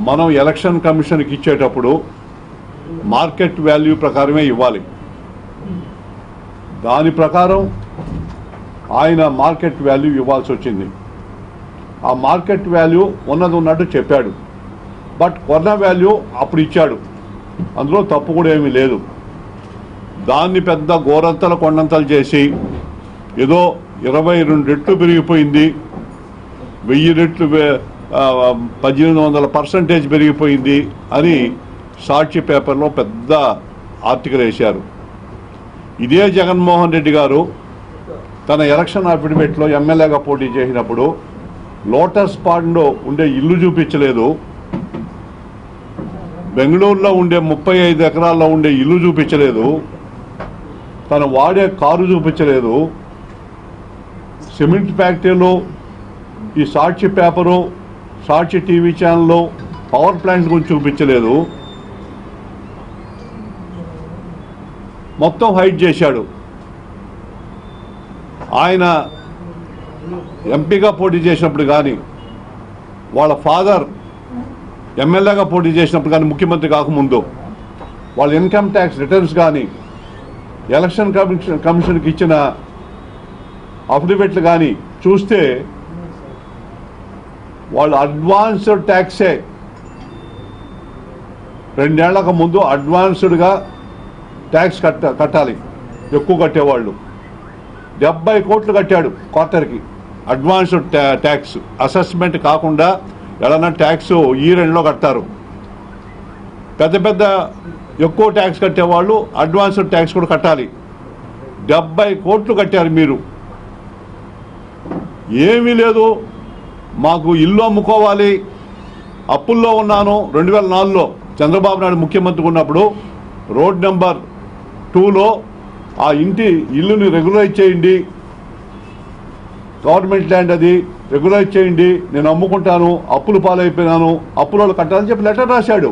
మనం ఎలక్షన్ కమిషన్కి ఇచ్చేటప్పుడు మార్కెట్ వాల్యూ ప్రకారమే ఇవ్వాలి. దాని ప్రకారం ఆయన మార్కెట్ వాల్యూ ఇవ్వాల్సి వచ్చింది. ఆ మార్కెట్ వాల్యూ ఉన్నది ఉన్నట్టు చెప్పాడు. బట్ కొన్న వాల్యూ అప్పుడు ఇచ్చాడు. అందులో తప్పు కూడా ఏమీ లేదు. దాన్ని పెద్ద గోరంతలు కొండంతలు చేసి ఏదో ఇరవై రెండు రెట్లు పెరిగిపోయింది. వెయ్యి రెట్లు పద్దెనిమిది వందల పర్సంటేజ్ పెరిగిపోయింది అని సాక్షి పేపర్లో పెద్ద ఆర్టికల్ వేశారు. ఇదే జగన్మోహన్ రెడ్డి గారు తన ఎలక్షన్ అఫిడవిట్లో ఎమ్మెల్యేగా పోటీ చేసినప్పుడు లోటస్ పాండ్లో ఉండే ఇల్లు చూపించలేదు. బెంగళూరులో ఉండే ముప్పై ఐదు ఎకరాల్లో ఉండే ఇల్లు చూపించలేదు. తను వాడే కారు చూపించలేదు. సిమెంట్ ఫ్యాక్టరీలు ఈ సాక్షి పేపరు సాక్షి టీవీ ఛానల్లో పవర్ ప్లాంట్ గురించి చూపించలేదు. మొత్తం హైట్ చేశాడు. ఆయన ఎంపీగా పోటీ చేసినప్పుడు కానీ వాళ్ళ ఫాదర్ ఎమ్మెల్యేగా పోటీ చేసినప్పుడు కానీ ముఖ్యమంత్రి కాకముందు వాళ్ళ ఇన్కమ్ ట్యాక్స్ రిటర్న్స్ కానీ ఎలక్షన్ కమిషన్ కమిషన్కి ఇచ్చిన అఫిడవిట్లు కానీ చూస్తే వాళ్ళు అడ్వాన్స్డ్ ట్యాక్సే. రెండేళ్ళకు ముందు అడ్వాన్స్డ్గా ట్యాక్స్ కట్ట కట్టాలి. ఎక్కువ కట్టేవాళ్ళు. డెబ్బై కోట్లు కట్టాడు క్వార్టర్కి. Advanced tax. అసెస్మెంట్ కాకుండా ఎలానా ట్యాక్స్ ఈ రెండులో కడతారు. పెద్ద పెద్ద ఎక్కువ ట్యాక్స్ కట్టేవాళ్ళు అడ్వాన్స్డ్ ట్యాక్స్ కూడా కట్టాలి. డెబ్బై కోట్లు కట్టారు మీరు. ఏమీ లేదు. మాకు ఇల్లు అమ్ముకోవాలి. అప్పుల్లో ఉన్నాను. రెండు వేల నాలుగులో చంద్రబాబు నాయుడు ముఖ్యమంత్రి ఉన్నప్పుడు రోడ్ నెంబర్ టూలో ఆ ఇంటి ఇల్లుని రెగ్యులైజ్ చేయండి. గవర్నమెంట్ ల్యాండ్ అది రెగ్యులైజ్ చేయండి. నేను అమ్ముకుంటాను. అప్పులు పాలైపోయినాను. అప్పులలో కట్టాలని చెప్పి లెటర్ రాశాడు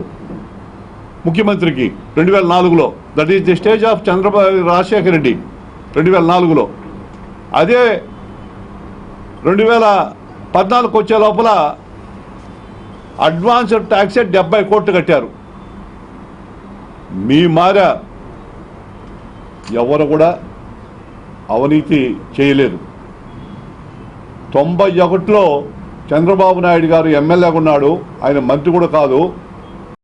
ముఖ్యమంత్రికి రెండు వేల నాలుగులో that is the stage of Chandrababu Rajasekhara Reddy రెండు వేల నాలుగులో అదే రెండు వేల పద్నాలుగు వచ్చే లోపల అడ్వాన్స్డ్ ట్యాక్సే డెబ్బై కోట్లు కట్టారు. మీ మార ఎవరు కూడా అవినీతి చేయలేదు. తొంభై ఒకటిలో చంద్రబాబు నాయుడు గారు ఎమ్మెల్యేగా ఉన్నాడు. ఆయన మంత్రి కూడా కాదు.